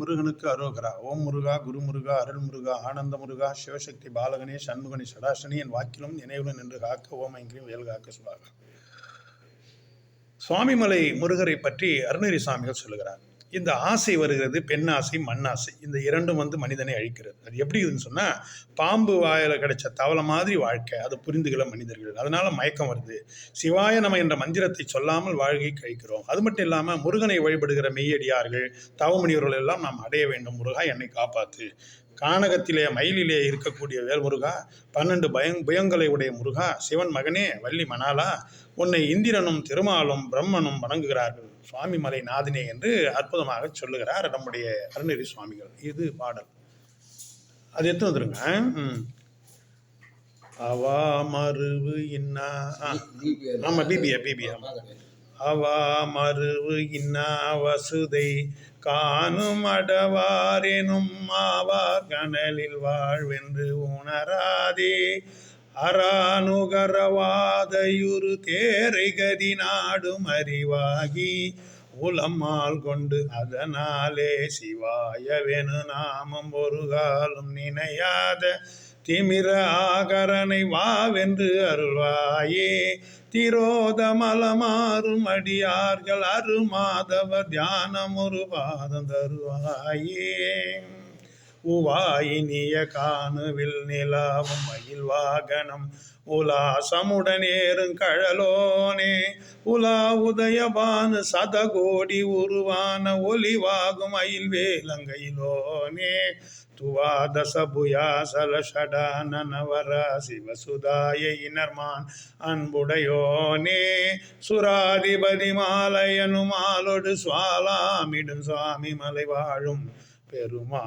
முருகனுக்கு அரோகரா. ஓம் முருகா குரு முருகா அருள் முருகா ஆனந்த முருகா சிவசக்தி பாலகனே சண்முகனி சடாசனி என் வாக்கிலும் நினைவுடன் நின்று காக்க ஓம் ஐங்கிரியும் வேல் காக்க சுவாக சுவாமிமலை முருகரை பற்றி அருணகிரி சாமிகள் சொல்லுகிறார். இந்த ஆசை வருகிறது பெண் ஆசை மண் ஆசை. இந்த இரண்டும் வந்து மனிதனை அழிக்கிறது. அது எப்படி இதுன்னு சொன்னால் பாம்பு வாயில் கிடைச்ச தவளை மாதிரி வாழ்க்கை அதை புரிந்துகள மனிதர்கள். அதனால் மயக்கம் வருது. சிவாய நம என்ற மந்திரத்தை சொல்லாமல் வாழ்கை கழிக்கிறோம். அது மட்டும் இல்லாமல் முருகனை வழிபடுகிற மெய்யடியார்கள் தவமுனிவர்கள் எல்லாம் நாம் அடைய வேண்டும். முருகா என்னை காப்பாற்று கானகத்திலே மயிலிலே இருக்கக்கூடிய வேல் முருகா பன்னெண்டு பயங் புயங்களை உடைய முருகா சிவன் மகனே வள்ளி மணாலா உன்னை இந்திரனும் திருமாலும் பிரம்மனும் வணங்குகிறார்கள். சுவாமி மலை நாதினே என்று அற்புதமாக சொல்லுகிறார் நம்முடைய அருணகிரி சுவாமிகள். இது பாடல். அது எத்தனை வந்துருங்க. அவா மருவு இன்னா ஆ, ஆமா பிபியா பிபியா அவா மருவு இன்னா வசுதை காணும் அடவாரெனும் மாவா கனலில் வாழ்வென்று உணராதே. அரானுகரவாதையுறு தேரை கதி நாடும் அறிவாகி உலம்மால் கொண்டு அதனாலே சிவாயவெனு நாமம் ஒரு காலம் நினையாத திமிர ஆகரனை வாவென்று அருள்வாயே. திரோதமலமாறும் அடியார்கள் அருமாதவ தியானம் ஒரு பாதம் தருவாயே உவாயினிய காணுவில் நிலாவும் மயில் வாகனம். உலாசமுடனேறும் கழலோனே உலா உதயபானு சதகோடி உருவான ஒலிவாகும் அயில் வேலங்கையிலோனே துவாதச புயாசல ஷடானவர சிவசுதாய அன்புடையோனே. சுராதிபதி மாலையனும் ஆலொடு சுவாலாமிடும் சுவாமி மலை வாழும் பெருமா